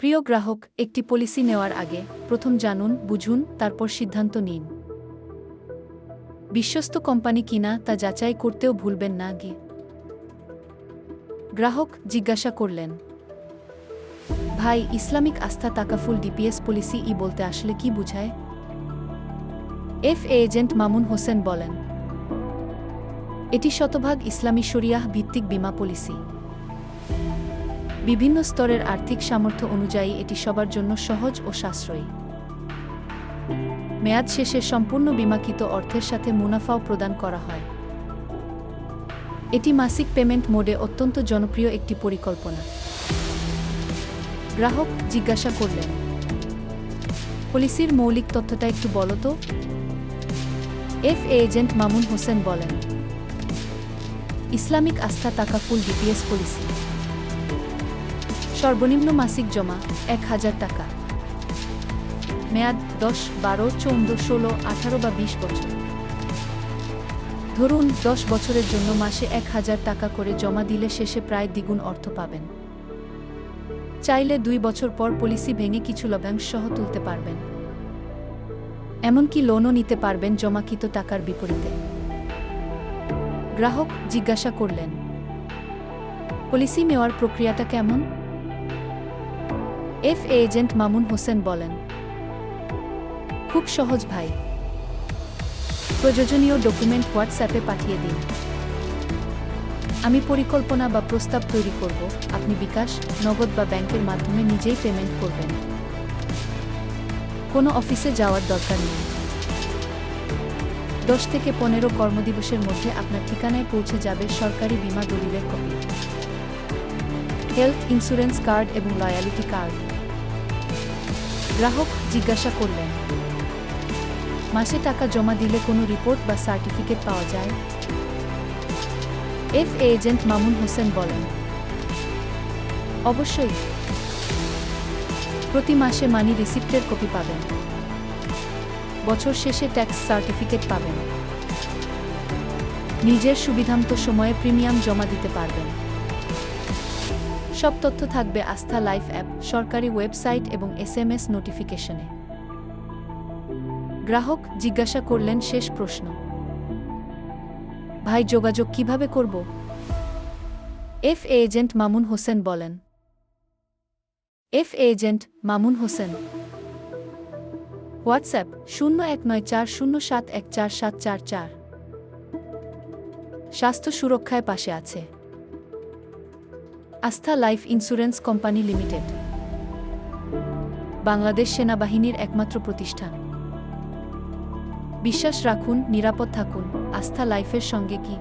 প্রিয় গ্রাহক, একটি পলিসি নেওয়ার আগে প্রথম জানুন, বুঝুন, তারপর সিদ্ধান্ত নিন। বিশ্বস্ত কোম্পানি কিনা তা যাচাই করতেও ভুলবেন না গিয়ে গ্রাহক জিজ্ঞাসা করলেন, ভাই, ইসলামিক আস্থা তাকাফুল ডিপিএস পলিসি ই বলতে আসলে কি বুঝায়? এফ এজেন্ট মামুন হোসেন বলেন, এটি শতভাগ ইসলামী শরিয়াহ ভিত্তিক বীমা পলিসি। বিভিন্ন স্তরের আর্থিক সামর্থ্য অনুযায়ী এটি সবার জন্য সহজ ও সাশ্রয়ী। মেয়াদ শেষে সম্পূর্ণ বিমাকিত অর্থের সাথে মুনাফাও প্রদান করা হয়। এটি মাসিক পেমেন্ট মোডে অত্যন্ত জনপ্রিয় একটি পরিকল্পনা। গ্রাহক জিজ্ঞাসা করলেন, পলিসির মৌলিক তথ্যটা একটু বলো তো? এফ এজেন্ট মামুন হোসেন বলেন, ইসলামিক আস্থা তাকাফুল ডিপিএস পলিসি। সর্বনিম্ন মাসিক জমা এক হাজার টাকা। মেয়াদ দশ, বারো, চৌদ্দ, ষোলো, আঠারো বা বিশ বছর। ধরুন দশ বছরের জন্য মাসে এক হাজার টাকা করে জমা দিলে শেষে প্রায় দ্বিগুণ অর্থ পাবেন। চাইলে দুই বছর পর পলিসি ভেঙে কিছু লভ্যাংশ সহ তুলতে পারবেন। এমনকি লোনও নিতে পারবেন জমাকৃত টাকার বিপরীতে। গ্রাহক জিজ্ঞাসা করলেন, পলিসি নেওয়ার প্রক্রিয়াটা কেমন? এফ এজেন্ট মামুন হোসেন বলেন, খুব সহজ ভাই। প্রয়োজনীয় ডকুমেন্ট হোয়াটসঅ্যাপে পাঠিয়ে দিন। আমি পরিকল্পনা বা প্রস্তাব তৈরি করব। আপনি বিকাশ, নগদ বা ব্যাংকের মাধ্যমে নিজেই পেমেন্ট করবেন। কোনো অফিসে যাওয়ার দরকার নেই। দশ থেকে পনেরো কর্মদিবসের মধ্যে আপনার ঠিকানায় পৌঁছে যাবে সরকারি বীমা দলিলের কপি হেলথ ইন্স্যুরেন্স কার্ড এবং লয়ালিটি কার্ড গ্রাহক জিজ্ঞাসা করলেন, মাসে টাকা জমা দিলে কোনো রিপোর্ট বা সার্টিফিকেট পাওয়া যায়? এফ এজেন্ট মামুন হোসেন বলেন, অবশ্যই। প্রতি মাসে মানি রিসিপ্টের কপি পাবেন। বছর শেষে ট্যাক্স সার্টিফিকেট পাবেন। নিজের সুবিধামতো সময়ে প্রিমিয়াম জমা দিতে পারবেন। সব তথ্য থাকবে আস্থা লাইফ অ্যাপ, সরকারি ওয়েবসাইট এবং এস এম এস নোটিফিকেশনে। গ্রাহক জিজ্ঞাসা করলেন শেষ প্রশ্ন। ভাই, যোগাযোগ কীভাবে করব? এফ এজেন্ট মামুন হোসেন বলেন। F agent Mamun Hossain, WhatsApp শূন্য এক নয় চার শূন্য সাত এক চার সাত চার চার। স্বাস্থ্য সুরক্ষায় পাশে আছে। Astha life insurance company limited. Bangladesh সেনাবাহিনীর একমাত্র প্রতিষ্ঠান। বিশ্বাস রাখুন, নিরাপদ থাকুন, আস্থা লাইফের সঙ্গে কি?